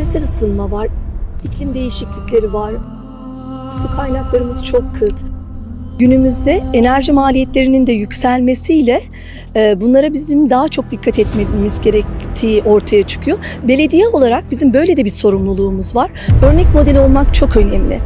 küresel ısınma var, iklim değişiklikleri var, su kaynaklarımız çok kıt. Günümüzde enerji maliyetlerinin de yükselmesiyle e, bunlara bizim daha çok dikkat etmemiz gerektiği ortaya çıkıyor. Belediye olarak bizim böyle de bir sorumluluğumuz var. Örnek model olmak çok önemli.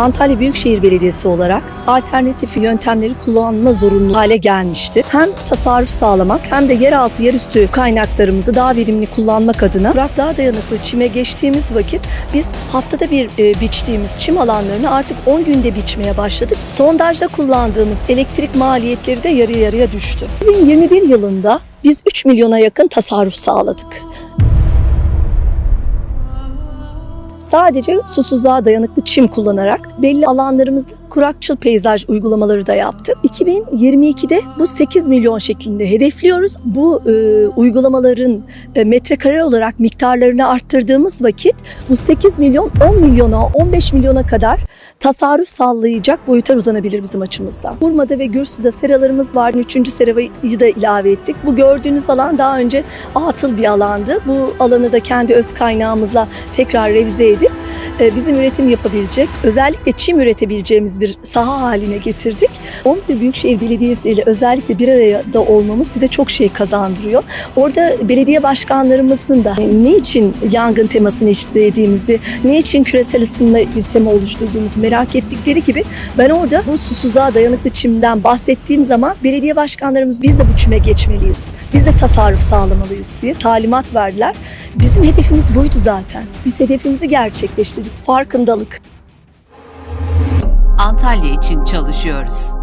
Antalya Büyükşehir Belediyesi olarak alternatif yöntemleri kullanma zorunlu hale gelmiştir. Hem tasarruf sağlamak hem de yeraltı yerüstü kaynaklarımızı daha verimli kullanmak adına kuraklığa dayanıklı çime geçtiğimiz vakit biz haftada bir e, biçtiğimiz çim alanlarını artık 10 günde biçmeye başladık. Sondajda kullandığımız elektrik maliyetleri de yarı yarıya düştü. 2021 yılında biz 3 milyona yakın tasarruf sağladık. Sadece susuzluğa dayanıklı çim kullanarak belli alanlarımızda kurakçıl peyzaj uygulamaları da yaptık. 2022'de bu 8 milyon şeklinde hedefliyoruz. Bu e, uygulamaların e, metrekare olarak miktarlarını arttırdığımız vakit bu 8 milyon 10 milyona 15 milyona kadar tasarruf sağlayacak boyuta uzanabilir bizim açımızdan. Burma'da ve Gürsü'de seralarımız var. Üçüncü serayı da ilave ettik. Bu gördüğünüz alan daha önce atıl bir alandı. Bu alanı da kendi öz kaynağımızla tekrar revize edip bizim üretim yapabilecek, özellikle çim üretebileceğimiz bir saha haline getirdik. 11 Büyükşehir Belediyesi ile özellikle bir arada olmamız bize çok şey kazandırıyor. Orada belediye başkanlarımızın da ne için yangın temasını işlediğimizi, ne için küresel ısınma bir tema oluşturduğumuzu merak ettikleri gibi ben orada bu susuzluğa dayanıklı çimden bahsettiğim zaman belediye başkanlarımız biz de bu çime geçmeliyiz. Biz de tasarruf sağlamalıyız diye talimat verdiler. Bizim hedefimiz buydu zaten. Biz hedefimizi gerçekleştirdik. Farkındalık. Antalya için çalışıyoruz.